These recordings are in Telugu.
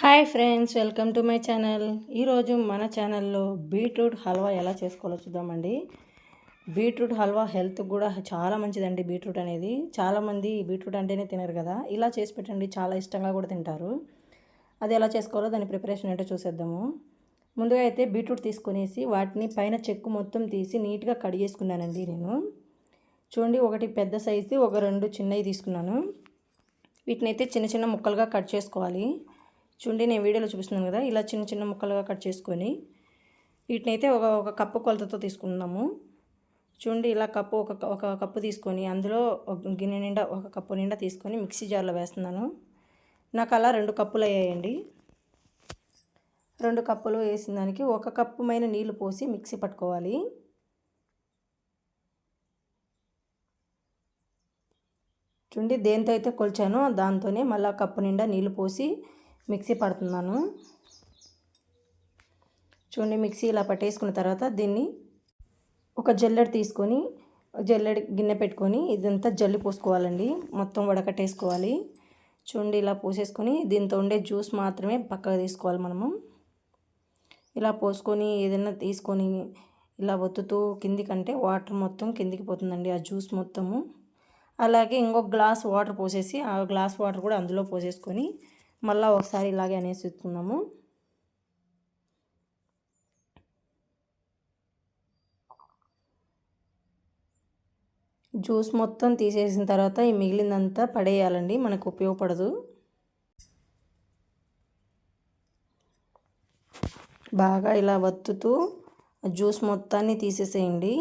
Hi friends welcome to my channel. ఈరోజు మన ఛానల్లో బీట్రూట్ హల్వా ఎలా చేసుకోవాలో చూద్దామండి. బీట్రూట్ హల్వా హెల్త్ కూడా చాలా మంచిదండి బీట్రూట్ అనేది. చాలామంది బీట్రూట్ అంటేనే తినరు కదా. ఇలా చేసి పెట్టండి చాలా ఇష్టంగా కూడా తింటారు. అది ఎలా చేసుకోవాలో దాని ప్రిపరేషన్ ఏంటో చూసేద్దాము. ముందుగా అయితే బీట్రూట్ తీసుకునేసి వాటిని పైన చెక్కు మొత్తం తీసి నీట్గా కడిగేసుకున్నానండి నేను. చూడండి ఒకటి పెద్ద సైజు ఒక రెండు చిన్నవి తీసుకున్నాను. వీటిని అయితే చిన్న చిన్న ముక్కలుగా కట్ చేసుకోవాలి. చూడండి నేను వీడియోలో చూపిస్తున్నాను కదా ఇలా చిన్న చిన్న ముక్కలుగా కట్ చేసుకొని వీటిని అయితే ఒక ఒక కప్పు కొలతతో తీసుకున్నాము చూడండి ఇలా కప్పు ఒక ఒక కప్పు తీసుకొని అందులో ఒక గిన్నె నిండా ఒక కప్పు నిండా తీసుకొని మిక్సీ జార్లో వేస్తున్నాను. నాకు అలా రెండు కప్పులు అయ్యాయండి. రెండు కప్పులు వేసిన దానికి ఒక కప్పు మైన నీళ్ళు పోసి మిక్సీ పట్టుకోవాలి. చూడండి దేంతో అయితే కొలిచానో దాంతోనే మళ్ళీ కప్పు నిండా నీళ్ళు పోసి మిక్సీ పడుతున్నాను. చూడండి మిక్సీ ఇలా పట్టేసుకున్న తర్వాత దీన్ని ఒక జల్లెడ తీసుకొని జల్లెడ గిన్నె పెట్టుకొని ఇదంతా జల్లి పోసుకోవాలండి. మొత్తం వడకట్టేసుకోవాలి. చూడండి ఇలా పోసేసుకొని దీంతో ఉండే జ్యూస్ మాత్రమే పక్కకు తీసుకోవాలి మనము. ఇలా పోసుకొని ఏదైనా తీసుకొని ఇలా ఒత్తుతూ కిందికంటే వాటర్ మొత్తం కిందికి పోతుందండి ఆ జ్యూస్ మొత్తము. అలాగే ఇంకొక గ్లాస్ వాటర్ పోసేసి ఆ గ్లాస్ వాటర్ కూడా అందులో పోసేసుకొని మళ్ళీ ఒకసారి ఇలాగే అనేసిస్తున్నాము జ్యూస్ మొత్తం తీసేసిన తర్వాత ఈ మిగిలిందంతా పడేయాలండి మనకు ఉపయోగపడదు. బాగా ఇలా వత్తుతూ జ్యూస్ మొత్తాన్ని తీసేసేయండి.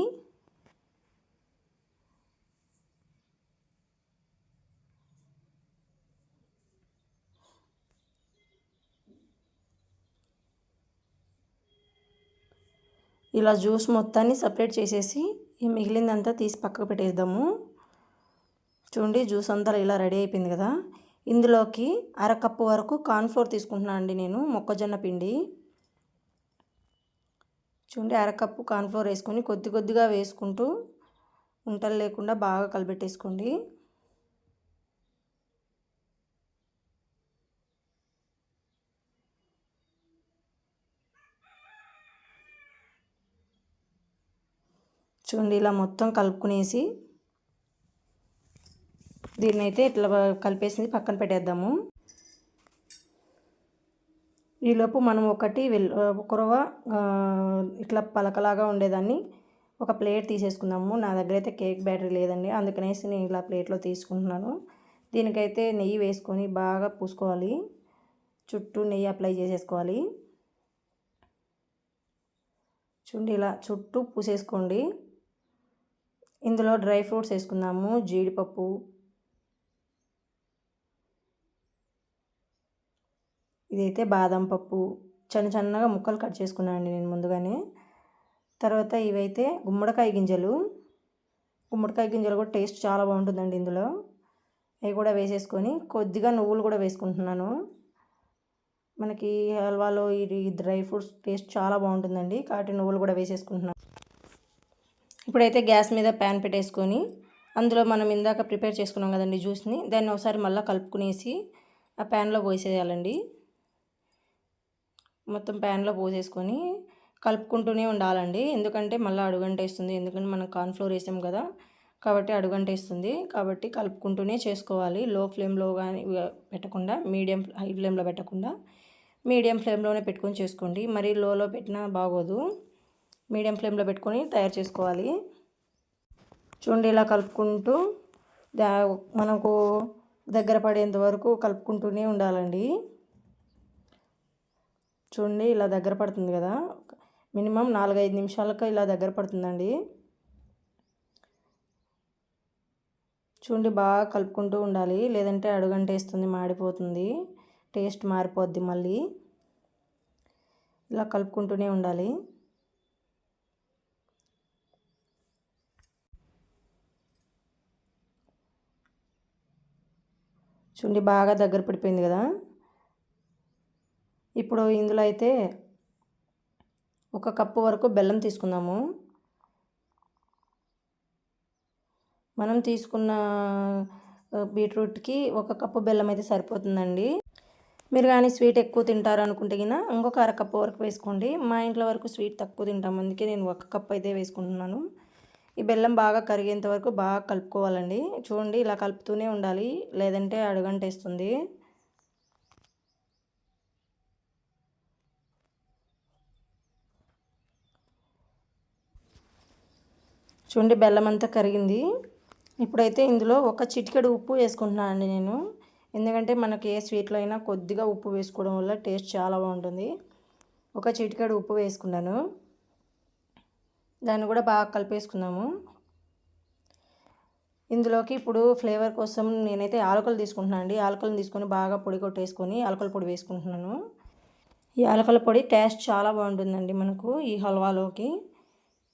ఇలా జ్యూస్ మొత్తాన్ని సపరేట్ చేసేసి ఈ మిగిలిందంతా తీసి పక్కకు పెట్టేద్దాము. చూడండి జ్యూస్ అంతా ఇలా రెడీ అయిపోయింది కదా. ఇందులోకి అరకప్పు వరకు కార్న్ఫ్లోర్ తీసుకుంటున్నాను అండి నేను మొక్కజొన్న పిండి. చూడండి అరకప్పు కార్న్ఫ్లోర్ వేసుకొని కొద్ది కొద్దిగా వేసుకుంటూ ఉంటలు లేకుండా బాగా కలిపెట్టేసుకోండి చూడండి ఇలా మొత్తం కలుపుకునేసి దీన్ని అయితే ఇట్లా కలిపేసి పక్కన పెట్టేద్దాము. ఈలోపు మనం ఒకటి వెల్ కురవ ఇట్లా పలకలాగా ఉండేదాన్ని ఒక ప్లేట్ తీసేసుకుందాము. నా దగ్గర అయితే కేక్ బ్యాటరీ లేదండి అందుకనేసి నేను ఇలా ప్లేట్లో తీసుకుంటున్నాను. దీనికైతే నెయ్యి వేసుకొని బాగా పూసుకోవాలి. చుట్టూ నెయ్యి అప్లై చేసేసుకోవాలి. చూడండి ఇలా చుట్టూ పూసేసుకోండి. ఇందులో డ్రై ఫ్రూట్స్ వేసుకుందాము జీడిపప్పు. ఇదైతే బాదం పప్పు. చిన్న చిన్నగా ముక్కలు కట్ చేసుకున్నానండి నేను ముందుగానే. తర్వాత ఇవైతే గుమ్మడికాయ గింజలు. గుమ్మడికాయ గింజలు కూడా టేస్ట్ చాలా బాగుంటుందండి ఇందులో. అవి కూడా వేసేసుకొని కొద్దిగా నువ్వులు కూడా వేసుకుంటున్నాను. మనకి హల్వాలో ఇది డ్రై ఫ్రూట్స్ టేస్ట్ చాలా బాగుంటుందండి. కాబట్టి నువ్వులు కూడా వేసేసుకుంటున్నాను. ఇప్పుడైతే గ్యాస్ మీద ప్యాన్ పెట్టేసుకొని అందులో మనం ఇందాక ప్రిపేర్ చేసుకున్నాం కదండి జ్యూస్ని దాన్ని ఒకసారి మళ్ళీ కలుపుకునేసి ఆ ప్యాన్లో పోసేయాలండి మొత్తం ప్యాన్లో పోసేసుకొని కలుపుకుంటూనే ఉండాలండి. ఎందుకంటే మళ్ళీ అడుగంట వేస్తుంది. ఎందుకంటే మనం కార్న్ఫ్లోర్ వేసాం కదా కాబట్టి అడుగంట వేస్తుంది. కాబట్టి కలుపుకుంటూనే చేసుకోవాలి. లో ఫ్లేమ్లో కానీ పెట్టకుండా మీడియం హై ఫ్లేమ్లో పెట్టకుండా మీడియం ఫ్లేమ్లోనే పెట్టుకొని చేసుకోండి. మరీ లోలో పెట్టినా బాగోదు. మీడియం ఫ్లేమ్లో పెట్టుకొని తయారు చేసుకోవాలి. చూడండి ఇలా కలుపుకుంటూ మనకు దగ్గర పడేంత వరకు కలుపుకుంటూనే ఉండాలండి. చూడండి ఇలా దగ్గర పడుతుంది కదా. మినిమం నాలుగైదు నిమిషాలకు ఇలా దగ్గర పడుతుందండి. చూడండి బాగా కలుపుకుంటూ ఉండాలి. లేదంటే అడుగంట వేస్తుంది మాడిపోతుంది. టేస్ట్ మారిపోద్ది మళ్ళీ. ఇలా కలుపుకుంటూనే ఉండాలి. చూడండి బాగా దగ్గర పడిపోయింది కదా. ఇప్పుడు ఇందులో అయితే ఒక కప్పు వరకు బెల్లం తీసుకుందాము. మనం తీసుకున్న బీట్రూట్కి ఒక కప్పు బెల్లం అయితే సరిపోతుందండి. మీరు కానీ స్వీట్ ఎక్కువ తింటారు అనుకుంటే గిన ఇంకొక అర కప్పు వరకు వేసుకోండి. మా ఇంట్లో వరకు స్వీట్ తక్కువ తింటాం అందుకే నేను ఒక కప్ అయితే వేసుకుంటున్నాను. ఈ బెల్లం బాగా కరిగేంత వరకు బాగా కలుపుకోవాలండి. చూడండి ఇలా కలుపుతూనే ఉండాలి. లేదంటే అడుగంటేస్తుంది. చూడండి బెల్లం అంతా కరిగింది. ఇప్పుడైతే ఇందులో ఒక చిటికెడు ఉప్పు వేసుకుంటున్నానండి నేను. ఎందుకంటే మనకి ఏ స్వీట్లో అయినా కొద్దిగా ఉప్పు వేసుకోవడం వల్ల టేస్ట్ చాలా బాగుంటుంది. ఒక చిటికెడు ఉప్పు వేసుకున్నాను. దాన్ని కూడా బాగా కలిపేసుకుందాము ఇందులోకి ఇప్పుడు ఫ్లేవర్ కోసం నేనైతే ఆలకలు తీసుకుంటున్నాను అండి. ఆలకలను తీసుకొని బాగా పొడి కొట్టేసుకొని ఆలకల పొడి వేసుకుంటున్నాను. ఈ ఆలకల పొడి టేస్ట్ చాలా బాగుంటుందండి మనకు ఈ హల్వాలోకి.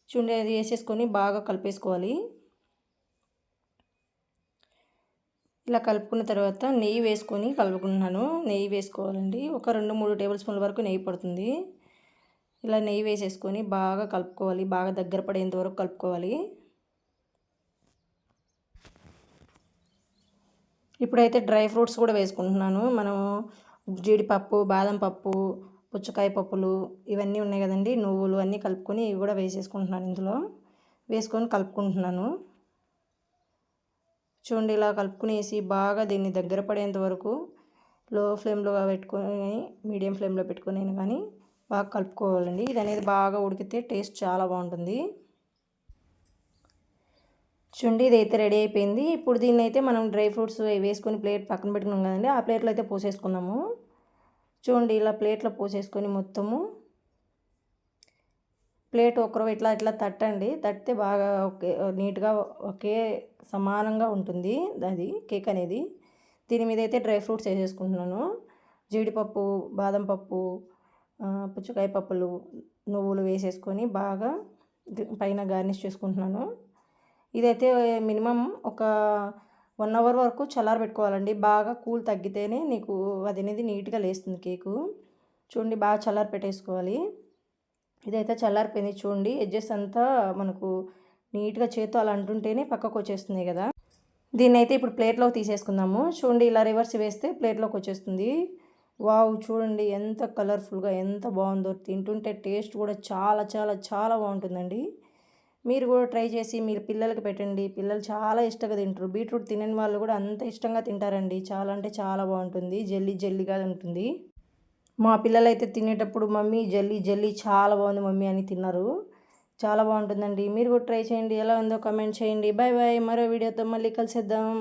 చూడండి అది వేసేసుకొని బాగా కలిపేసుకోవాలి. ఇలా కలుపుకున్న తర్వాత నెయ్యి వేసుకొని కలుపుకుంటున్నాను. నెయ్యి వేసుకోవాలండి. ఒక రెండు మూడు టేబుల్ స్పూన్ల వరకు నెయ్యి పడుతుంది. ఇలా నెయ్యి వేసేసుకొని బాగా కలుపుకోవాలి బాగా దగ్గర పడేంత వరకు కలుపుకోవాలి. ఇప్పుడైతే డ్రై ఫ్రూట్స్ కూడా వేసుకుంటున్నాను. మనం జీడిపప్పు బాదం పప్పు పుచ్చకాయ పప్పులు ఇవన్నీ ఉన్నాయి కదండి. నువ్వులు అన్నీ కలుపుకొని ఇవి కూడా వేసేసుకుంటున్నాను ఇందులో. వేసుకొని కలుపుకుంటున్నాను. చూడండి ఇలా కలుపుకునేసి బాగా దీన్ని దగ్గర పడేంత వరకు లో ఫ్లేమ్లో పెట్టుకొని మీడియం ఫ్లేమ్లో పెట్టుకొని కానీ బాగా కలుపుకోవాలండి. ఇది అనేది బాగా ఉడికితే టేస్ట్ చాలా బాగుంటుంది. చూడండి ఇది అయితే రెడీ అయిపోయింది. ఇప్పుడు దీన్ని అయితే మనం డ్రై ఫ్రూట్స్ వేసుకొని ప్లేట్ పక్కన పెట్టుకున్నాం కదండి. ఆ ప్లేట్లో అయితే పోసేసుకున్నాము చూడండి ఇలా ప్లేట్లో పోసేసుకొని మొత్తము. ప్లేట్ ఒకరు ఇట్లా ఇట్లా తట్టండి. తట్టితే బాగా ఒకే నీట్గా ఒకే సమానంగా ఉంటుంది అది కేక్ అనేది. దీని మీద అయితే డ్రై ఫ్రూట్స్ వేసేసుకుంటున్నాను. జీడిపప్పు బాదం పప్పు పుచ్చకాయ పప్పులు నువ్వులు వేసేసుకొని బాగా పైన గార్నిష్ చేసుకుంటున్నాను. ఇదైతే మినిమం ఒక వన్ అవర్ వరకు చల్లారబెట్టుకోవాలండి బాగా కూల్ తగ్గితేనే నీకు అది అనేది నీట్గా లేస్తుంది కేకు. చూడండి బాగా చల్లారి పెట్టేసుకోవాలి. ఇదైతే చల్లారిపోయింది చూడండి. ఎడ్జెస్ అంతా మనకు నీట్గా చేతో అలా అంటుంటేనే పక్కకు వచ్చేస్తుంది కదా. దీన్ని అయితే ఇప్పుడు ప్లేట్లోకి తీసేసుకుందాము. చూడండి ఇలా రివర్స్ వేస్తే ప్లేట్లోకి వచ్చేస్తుంది. వావ్ చూడండి ఎంత కలర్ఫుల్గా ఎంత బాగుందో. తింటుంటే టేస్ట్ కూడా చాలా చాలా చాలా బాగుంటుందండి. మీరు కూడా ట్రై చేసి మీరు పిల్లలకి పెట్టండి. పిల్లలు చాలా ఇష్టంగా తింటారు. బీట్రూట్ తినని వాళ్ళు కూడా అంత ఇష్టంగా తింటారండి. చాలా అంటే చాలా బాగుంటుంది. జల్లీ జల్లీగా ఉంటుంది. మా పిల్లలు అయితే తినేటప్పుడు మమ్మీ జల్లీ జల్లీ చాలా బాగుంది మమ్మీ అని తిన్నారు. చాలా బాగుంటుందండి. మీరు కూడా ట్రై చేయండి. ఎలా ఉందో కమెంట్ చేయండి. Bye bye. మరో వీడియోతో మళ్ళీ కలిసేద్దాం.